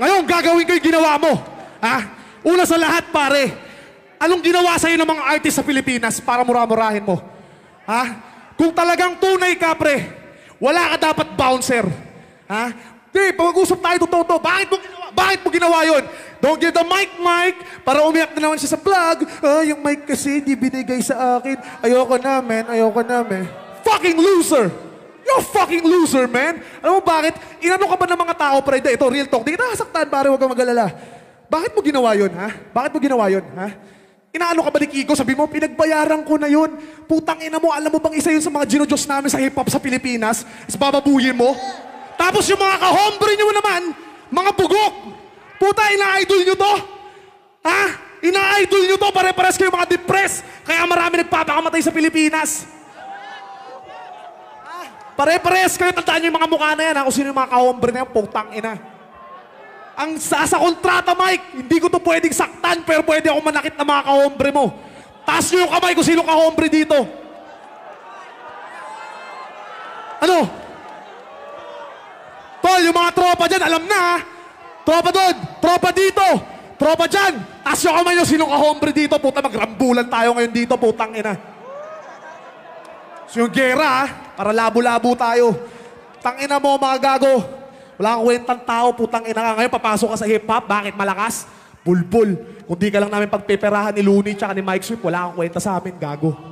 Ngayon, gagawin ko yung ginawa mo. Ha? Una sa lahat, pare. Anong ginawa sa'yo ng mga artist sa Pilipinas para mura-murahin mo? Ha? Kung talagang tunay ka, pre, wala ka dapat bouncer. Ha? Di, pag-usap tayo totoo to. Bakit mo ginawa? Bakit mo ginawa yun? Don't give the mic, mic, para umiyak na naman siya sa vlog. Ah, yung mic kasi hindi binigay sa akin. Ayoko na, man. Ayoko na, man. Fucking loser! You're a fucking loser, man! Alam mo bakit? Inano ka ba ng mga tao, pre? Ito, real talk. Di kita nasaktan, pare. Huwag kang mag-alala. Bakit mo ginawa yun, ha? Bakit mo ginawa yun, ha? Inaano ka ba ni Kiko? Sabi mo, pinagbayaran ko na yun. Putang ina mo, alam mo bang isa yun sa mga ginojos namin sa hip-hop sa Pilipinas? Is bababuyin mo? Tapos yung mga kahombre nyo naman, mga bugok. Puta, ina-idol nyo to? Ha? Ina-idol nyo to? Pare-pares kayo mga depressed. Kaya marami nagpapakamatay sa Pilipinas. Pare-pares kayo. Tandaan nyo yung mga mukha na yan. Kung sino yung mga kahombre na yan, putang ina. Ang sa, sa kontrata, Mike, hindi ko to pwedeng saktan, pero pwede ako manakit ng mga kahombre mo. Taas nyo yung kamay kung sino kahombre dito. Ano? Tol, yung mga tropa dyan, alam na ha? Tropa doon, tropa dito, tropa dyan. Taas yung kamay nyo, sino kahombre dito. Puta, magrambulan tayo ngayon dito, putang ina. So yung gera, ha? para labo-labo tayo. Tangina mo, mga gago. Wala kang kwentang tao, putang ina ka. Ngayon, papasok ka sa hip-hop. Bakit malakas? Bulbul. Kung di ka lang namin pagpeperahan ni Looney tsaka ni Mike Swift, wala kang kwenta sa amin, gago.